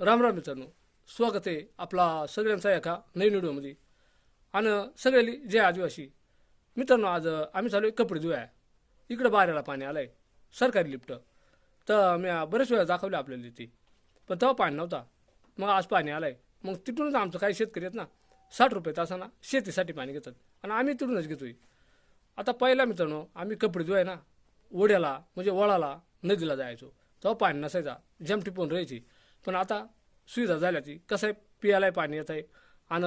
राम राम मित्रांनो स्वागत आहे आपला सगळ्यांचा एका नवीन व्हिडिओमध्ये. आणि सगळ्याली जय आदिवासी. मित्रांनो आज आम्ही चालू आहे कपडे धुया इकडं बाऱ्याला पाणी आलं आहे सरकारी लिफ्ट. तर मी बरेच वेळा दाखवले आपल्याला ती पण तेव्हा पाणी नव्हता. मग आज पाणी आलं आहे मग तिथूनच आमचं काही शेतकरी आहेत ना साठ रुपये तासांना शेतीसाठी पाणी घेतात. आणि आम्ही तिथूनच घेतोय. आता पहिला मित्रांनो आम्ही कपडे धुवाय ना ओढ्याला म्हणजे वळाला नदीला जायचो. तेव्हा पाणी नसायचा जमटी पण राहायची. पण आता सुविधा झाल्या ती कसं आहे पियालाही पाणी येत आहे. आणि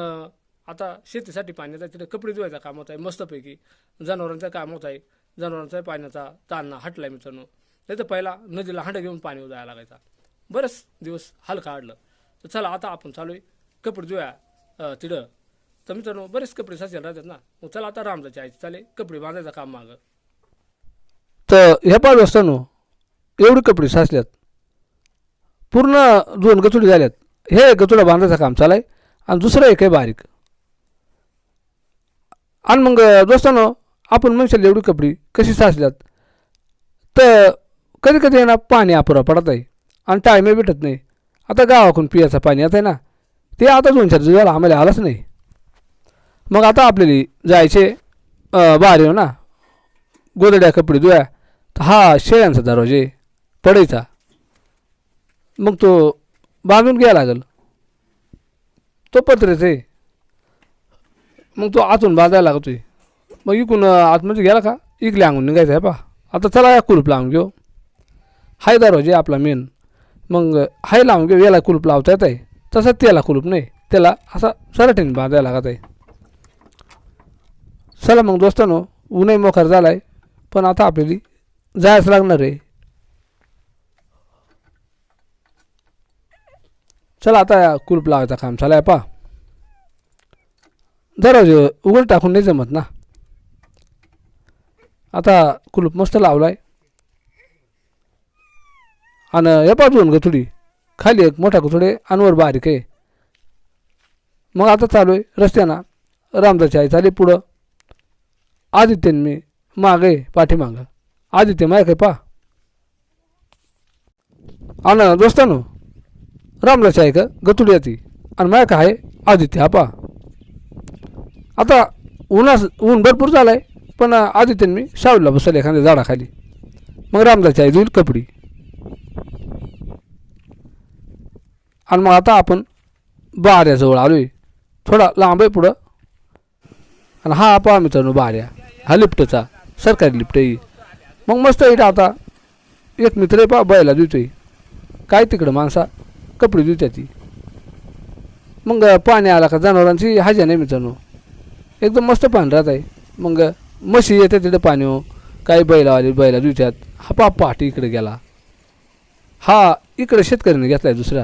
आता शेतीसाठी पाणी येत आहे. तिथे कपडे धुवायचं काम होत आहे मस्तपैकी. जनावरांचं काम होत आहे. जनावरांचा पाण्याचा ताण हटला आहे मित्रांनो. नाही तर पहिला नदीला हांडं घेऊन पाणी जायला लागायचा. बरेच दिवस हाल काढलं तर चला आता आपण चालू आहे. कपडे धुया तिथं. तर मित्रांनो बरेच कपडे साचेल राहतात ना. मग चला आता रामजाची आईची चालेल कपडे बांधायचं काम मागं. तर ह्या पाच वाजतानो एवढे कपडे साचल्यात. पूर्ण दोन गचुडी झाल्यात. हे गचुडा बांधायचं काम चालाय आणि दुसरं एक आहे बारीक. आणि मग दोस्तानो आपण म्हणशाल एवढी कपडी कशी साचल्यात? तर कधी कधी ना पाणी अपुरा पडत आहे आणि टायमे भेटत नाही. आता गावाकडून पियाचं पाणी येत आहे ना ते आता दोन चार दिवस आम्हाला आलंच नाही. मग आता आपल्याला जायचे बाहेर येऊ ना गोदड्या कपडे धुया. हा शेळ्यांचा दरवाजे पडायचा. मग तो बांधून घ्यावा लागेल. तो पत्रेच आहे मग तो आतून बांधायला लागतोय. मग इकून आतमध्ये गेला का इकले अंगून निघायचं आहे पा आता चला या कुलूप लावून घेऊ. हाय दरवाजे आपला मेन मग हाय लावून घेऊ याला कुलूप लावता येत आहे तसा त्याला कुलूप नाही. त्याला असा सराठीने बांधायला लागत आहे. चला मग दोस्तानो ऊनही मोखार झाला आहे पण आता आपल्याला जायचं लागणार आहे. चला आता कुलूप लावायचा काम चालू आहे पा दरवाजे उघड टाकून नाही जमत ना. आता कुलूप मस्त लावला आहे आणि हे पाठवून थोडी खाली एक मोठा गुथुडे अनवर बारीक आहे. मग आता चालू आहे रस्त्याना. रामदाची आई चाली पुढं. आदित्यन मी मागे पाठीमाग. आदित्य माय काय पा आणि दोस्तानो रामदाची आहे का गतुडी ती आणि माय काय आहे आदित्य हा पा आता उन्हास ऊन भरपूर झालं आहे पण आदित्यन मी शाळूला बसले एखाद्या झाडाखाली. मग रामदाची आई देईल कपडी. आणि मग आता आपण बाऱ्याजवळ आलो आहे थोडा लांब आहे पुढं. आणि हा पहा मित्रांनो बाऱ्या. हा लिफ्टचा सरकारी लिफ्ट आहे. मग मस्त येईल आता एक मित्र आहे पहा बैला देतोय. काय तिकडं माणसा? कपडे देत्या ती. मग पाणी आला का जनावरांची हाज्या नाही मित्रांनो. एकदम मस्त पाणी राहत आहे मग म्हशी येते तिथं पाणी हो. काही बैलावाले बैला धुत्यात. हा पा पहाटे इकडे गेला. हा इकडे शेतकऱ्याने घेतलाय दुसरा.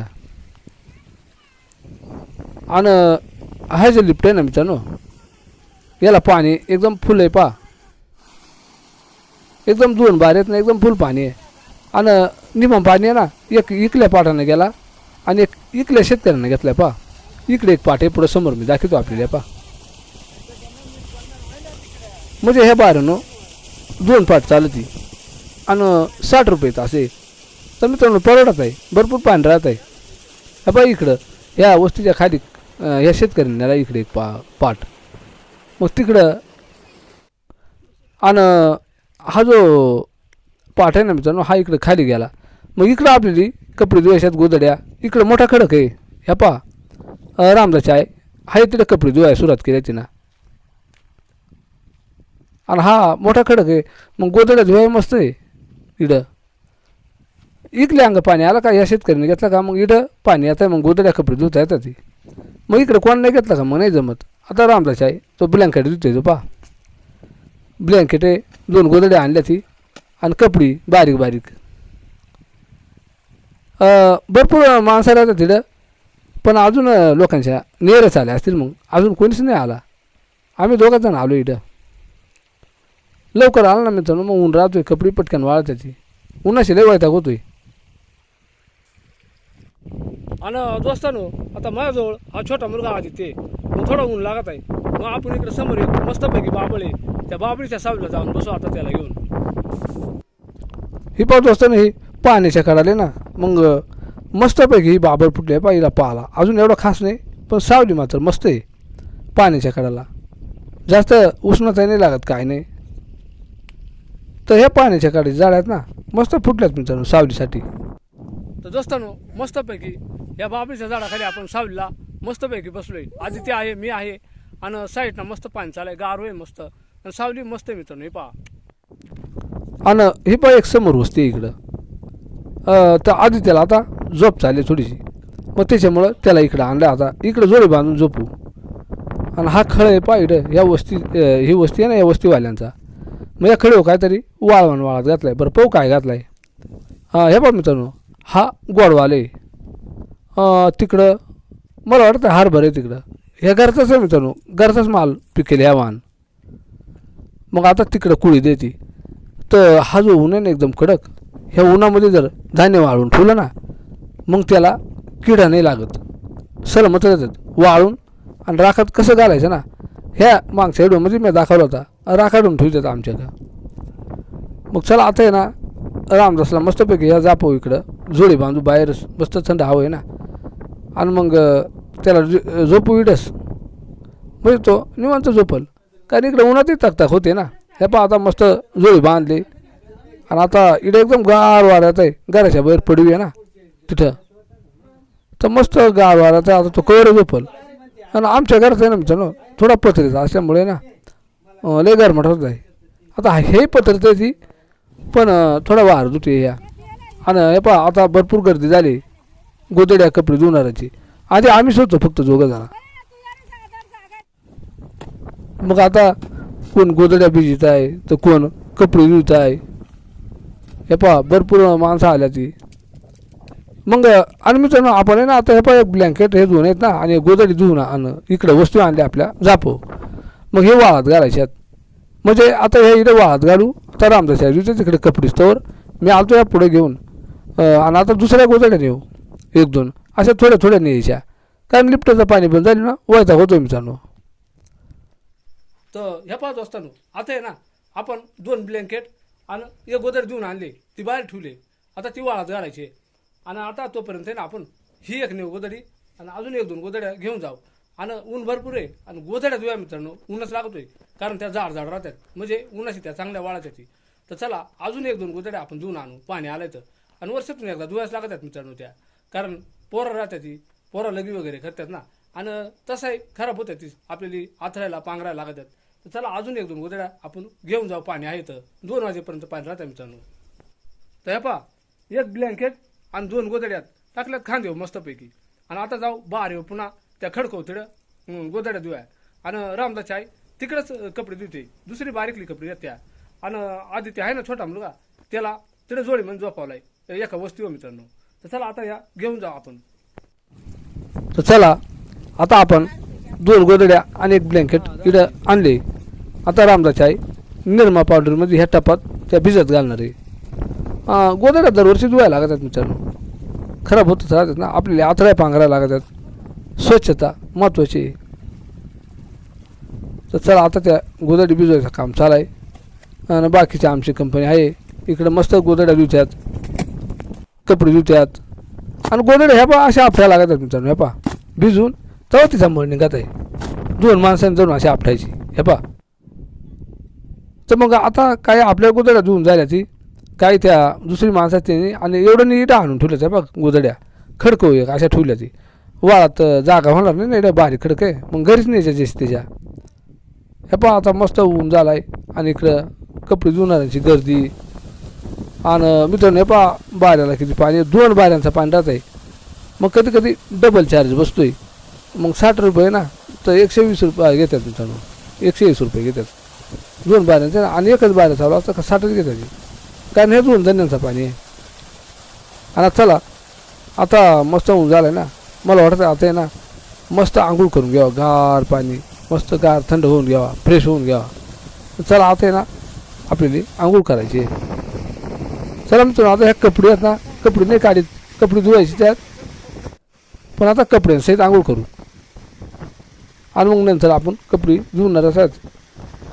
आणि हा जे लिफ्ट आहे ना मित्रांनो याला पाणी एकदम फुल आहे पा. एकदम दोन बार आहेत ना एकदम फुल पाणी आहे. आणि निमम पाणी आहे ना एक इकल्या पाटानं गेला. आणि एक इकल्या शेतकऱ्यानं घेतलाय पा इकडे एक पाट आहे पुढं समोर मी दाखवतो आपल्याला पा म्हणजे हे बारनं हो, दोन पाठ चालती. आणि साठ रुपये असे तर मित्रांनो परवडत आहे. भरपूर पाणी राहत आहे. हे पा इकडं ह्या वस्तीच्या खाली ह्या शेतकऱ्यांनी इकडे एक पा पाट. मग तिकडं आणि हा जो पाठ आहे ना मित्रांनो हा इकडं खाली गेला. मग इकडं आपली कपडे धुवायच्यात गोदड्या इकडं मोठा खडक आहे. ह्या पा रामदाची आहे. हा तिकडं कपडे धुवाय सुरुवात केली तिनं. आणि हा मोठा खडक आहे. मग गोदड्या धुवाय मस्त आहे. इडं. इकले अंग पाणी आलं का? या शेतकऱ्याने घेतलं का? मग इडं पाणी येतं मग गोदड्या कपडे धुता येतात ती. मग इकडं कोण नाही घेतलं का? मग नाही जमत. आता रामदास आहे. तो ब्लँकेट धुतोय तो पा ब्लँकेट आहे. दोन गोदड्या आणल्या ती. आणि कपडी बारीक बारीक भरपूर माणसं राहतात तिथं. पण अजून लोकांच्या नेरच आल्या असतील मग. अजून कोणीच नाही आला. आम्ही दोघाच जण आलो इथं. लवकर आला ना मित्रांनो मग ऊन राहतोय कपडी पटकन वाळत त्याची उन्हाशी लय वैताग होतोय. आणि दोस्तानो आता माझ्याजवळ हा छोटा मुलगा आदित्य मग थोडा ऊन लागत आहे. मग आपण इकडे समोर एक मस्तपैकी बाबळ आहे. त्या बाबळीच्या सावलीला जाऊन बसू आता त्याला घेऊन. ही पाहतो असताना ही पाण्याच्या कडाले ना. मग मस्तपैकी ही बाबर फुटली आहे पाहिला पाहाला. अजून एवढं खास नाही पण सावली मात्र मस्त आहे पाण्याच्या कडाला. जास्त उष्णता नाही लागत काय नाही. तर ह्या पाण्याच्या काडी झाड आहेत ना मस्त फुटल्यात मित्रांनो सावलीसाठी. तर दोस्तांनो मस्तपैकी या बाबरीच्या झाडाखाली आपण सावलीला मस्तपैकी बसलोय. आदित्य आहे मी आहे आणि साईडनं मस्त पाणी चालय गार आहे मस्त. आणि सावली मस्त आहे मित्रांनो हे पहा. आणि ही पण एक समोर वस्ती आहे इकडं. तर आधी त्याला आता झोप चालली थोडीशी. मग त्याच्यामुळं त्याला इकडं आणलं आता. इकडं जोडे बांधून झोपू. आणि हा खळ आहे पा इकडं. या वस्ती ही वस्ती आहे ना या वस्तीवाल्यांचा. मग या खळीवर काहीतरी वाळवण वाळत आहे बरं पाहू काय घातलाय. हां हे पण मित्रांनो. हा गोडवाले तिकडं मला वाटतं हारभर आहे तिकडं. ह्या घरचाच आहे मित्रांनो. घरचाच माल पिकेल ह्या वाहन. मग आता तिकडं कुळी देते. तर हा जो ऊन आहे ना एकदम कडक. ह्या उन्हामध्ये जर धान्य वाळून ठेवलं ना मग त्याला किडा नाही लागत. सलमत येतात. वाळून आणि राखात कसं घालायचं ना? ह्या मागच्या व्हिडिओमध्ये मी दाखवला होता. राखाडून ठेवतात आमच्याकडं मग चला आता आहे ना रामदासला मस्तपैकी ह्या जापो इकडं. जोडी बांधू बाहेरच मस्त थंड हवं आहे ना. आणि मग त्याला झोपू इडस. म्हणजे तो निवांत झोपल. कारण इकडं उन्हातही तकताक होते ना. हे पहा आता मस्त जोडी बांधली. आणि आता इकडे एकदम गार वाऱ्यात आहे. घराच्या बाहेर पडवी आहे ना. तिथं. तर मस्त गार वाऱ्यात आहे. आता तो कवर झोपल. आणि आमच्या घरात आहे ना मित्रांनो थोडा पत्रीचा असल्यामुळे ना लय गरमट होत आहे आता हे पत्रित आहे ती पण थोडा वार दुटे ह्या आणि हे पहा आता भरपूर गर्दी झाली. गोदड्या कपडे धुणाराची आधी आम्ही सोडतो फक्त दोघं जण. मग आता कोण गोदड्या भिजत आहे तर कोण कपडे धुत आहे? हे पहा भरपूर माणसं आल्या ती. मग आणि मित्रांनो आपण आहे ना आता हे पहा एक ब्लँकेट हे धुवून आहेत ना आणि गोदडी धुवून आण इकडं वस्तू आणल्या आपल्या जापो. मग हे वाळत घालायच्यात म्हणजे आता हे इकडे वाळत घालू तर रामदास यायचे तिकडे कपडे स्टोर मी आलतो या पुढे घेऊन. आणि आता दुसऱ्या गोदड्या नेऊ एक दोन. अशा थोड्या थोड्या न्यायच्या. कारण लिफ्टचं पाणी बंद झालं ना वळता होतो मित्रांनो. तर ह्या पाहत असताना आता आहे ना आपण दोन ब्लँकेट आणि एक देऊन आणले ती बाहेर ठेवले. आता ती वाळत घालायची. आणि आता तोपर्यंत आहे ना आपण ही एक नेऊ गोदडी आणि अजून एक दोन गोदड्या घेऊन जाऊ. आणि ऊन भरपूर आहे. आणि गोदड्या देऊया मित्रांनो ऊनच लागतोय. कारण त्या झाड झाड राहतात. म्हणजे उन्हाची त्या चांगल्या वाळाच्या ती. तर चला अजून एक दोन गोदड्या आपण धुवून आणू. पाणी आलं तर. आणि वर्षातून एकदा धुवायच लागत आहेत मित्रांनो त्या. कारण पोरं राहतात ती. पोरं लगी वगैरे करतात ना. आणि तसंही खराब होतात ती. आपल्याला आथरायला पांघरायला लागत आहेत. तर चला अजून एक दोन गोदड्या आपण घेऊन जाऊ. पाणी आहे तर दोन वाजेपर्यंत पाणी राहतं मित्रांनो तर पा पहा एक ब्लँकेट आणि दोन गोदड्यात टाकल्यात खांदेव हो मस्तपैकी. आणि आता जाऊ बाहेर येऊ पुन्हा त्या खडकव तिकडं गोदड्या देऊया आणि रामदास आई तिकडंच कपडे कपडे ते दुसरी बारीकली कपडे आहेत त्या आणि आदित्य आहे ना छोटा मुलगा त्याला तिकडे जोडी म्हणून झोपावलाय. एका वस्तीवर मित्रांनो. तर चला आता या घेऊन जाऊ आपण. तर चला आता आपण दोन गोदड्या आणि एक ब्लँकेट इकडं आणले. आता रामदास आई निर्मा पावडरमध्ये ह्या टपात त्या भिजत घालणार आहे. अं, गोदड्या दरवर्षी धुवायला लागतात मित्रांनो. खराब होतच राहतात ना आपल्याला आथराय पांघरायला लागतात. स्वच्छता महत्त्वाची आहे. तर चला आता त्या गोदडी भिजवायचं काम चालू आहे. आणि बाकीची आमची कंपनी आहे. इकडं मस्त गोदड्या धुत्यात कपडे धुत्यात आणि गोदड्या ह्या पा अशा आपल्या लागत आहेत मित्रांनो ह्या पा भिजून तेव्हा तिचा मळ निघत आहे दोन माणसांनी जाऊन असे आपटायची. हे पा तर मग आता काय आपल्या गोदड्या धुवून झाल्या ती काय त्या दुसरी माणसाची आणि एवढं नीट आणून ठेवल्या त्या बघ गोदड्या खडकं एक अशा ठेवल्या ती वाळात जागा होणार नाही ना बारीक खडक आहे. मग घरीच न्यायच्या जेस त्याच्या हे पहा आता मस्त ऊन झाला आहे आणि इकडं कपडे धुणाऱ्यांची गर्दी. आणि मित्रांनो हे पहा बाऱ्याला किती पाणी दोन बाऱ्यांचं पाणी राहत आहे. मग कधी कधी डबल चार्ज बसतोय. मग साठ रुपये ना तर एकशे वीस रुपये घेतात मित्रांनो. एकशे वीस रुपये घेतात. दोन बाऱ्यांचे आणि एकच बाऱ्या चालू असतं का साठच घेतात कारण हे दोन धन्यांचं पाणी आहे. आणि चला आता मस्त होऊन झालं ना. मला वाटतं आता आहे ना मस्त आंघोळ करून घ्यावा गार पाणी मस्त गार थंड होऊन घ्यावा फ्रेश होऊन घ्यावा. चला आता आहे ना आपल्याला आंघोळ करायची चला मित्रांनो आता ह्या कपडे आहेत ना कपडे नाही काढीत कपडे धुवायचे त्यात. पण आता कपड्यांसहित आंघोळ करू. आणि मग नंतर आपण कपडे धुवणार असतात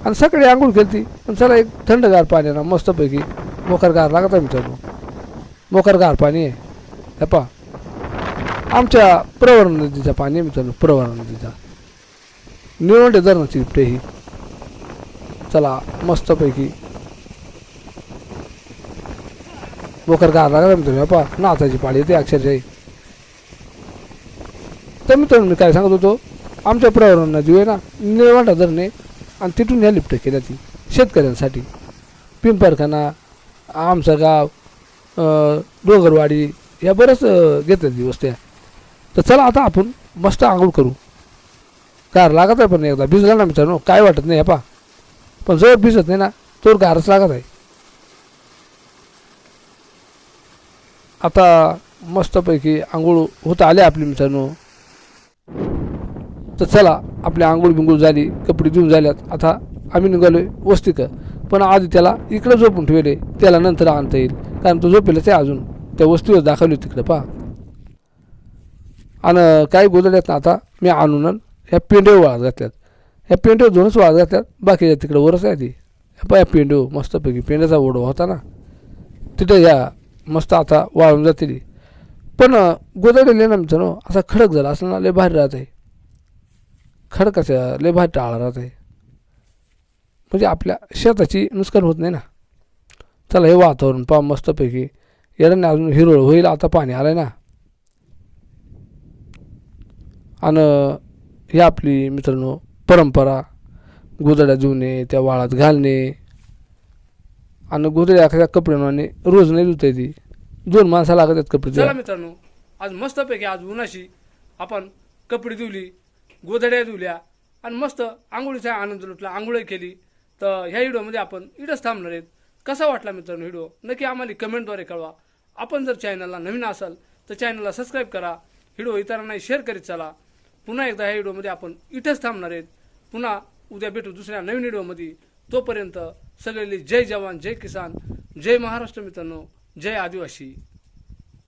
आणि सकाळी आंघोळ केली पण चला एक थंडगार पाणी आहे ना मस्तपैकी. मोकरगार लागत आहे मित्रांनो. मोकरगार पाणी आहे. हे पा आमच्या प्रवरण नदीचा पाणी आहे मित्रांनो प्रवरण नदीचा. निळवंडे धरणाची लिफ्ट ही. चला मस्तपैकी. बोकर गार लागला मित्रांनो. पा नाचायची पाळी येते अक्षरशः. तर मित्रांनो मी काय सांगत होतो? आमच्या प्रवरण नदी आहे ना निळवंडा धरणे आणि तिथून या लिफ्ट केल्या ती शेतकऱ्यांसाठी. पिंपरखाना आमचं गाव डोंगरवाडी या बऱ्याच अं, घेतात ती वस्त्या तर चला आता आपण मस्त आंघोळ करू. गार लागत आहे पण एकदा भिजला ना मित्रांनो काय वाटत नाही पा पण जर भिजत नाही ना तोर गारच लागत आहे. आता मस्तपैकी आंघोळ होत आले आपली मित्रांनो. तर चला आपली आंघोळ बिंघोळ झाली कपडे देऊन झाल्यात. आता आम्ही निघालो वस्तिक पण आधी त्याला इकडं झोपून ठेवले त्याला नंतर आणता येईल. कारण तो झोपेलच आहे अजून. त्या वस्तीवर दाखवली तिकडं पहा. आणि काही गोदड्यात ना आता मी आणून ह्या पेंडेव वाळत घातल्यात. ह्या पेंडेव दोनच वाळत घातल्यात. बाकीच्या तिकडं वरच आहे ती. ह्या या पेंडेव मस्तपैकी पेंड्याचा ओढवा होता ना. तिथं या मस्त आता वाळून जाते पण गोदडे ना मित्रांनो असा खडक झाला असं ना लय भारी राहत आहे खडकाच्या लय भारी टाळा राहत आहे. म्हणजे आपल्या शेताची नुकसान होत नाही ना. चला हे वातावरण पहा मस्तपैकी. येण्याने अजून हिरवळ होईल आता पाणी आलंय ना. आणि ही आपली मित्रांनो परंपरा गोदड्या धुणे त्या वाळात घालणे. आणि गोदड्या एखाद्या कपड्यांवाने रोज नाही धुता ती दोन माणसं लागत आहेत कपडे चला. मित्रांनो आज मस्तपैकी आज उन्हाशी आपण कपडे धुवली. गोधड्या धुल्या आणि मस्त आंघोळीचा आनंद लुटला आंघोळी केली. तर ह्या व्हिडिओमध्ये आपण इथंच थांबणार आहेत. कसा वाटला मित्रांनो व्हिडिओ? नक्की आम्हाला कमेंटद्वारे कळवा. आपण जर चॅनलला नवीन असाल तर चॅनलला सबस्क्राईब करा. व्हिडिओ इतरांनाही शेअर करीत चला. पुन्हा एकदा ह्या व्हिडिओमध्ये आपण इथंच थांबणार आहेत. पुन्हा उद्या भेटू दुसऱ्या नवीन व्हिडिओमध्ये. तोपर्यंत सगळे जय जवान जय किसान जय महाराष्ट्र मित्रांनो जय आदिवासी.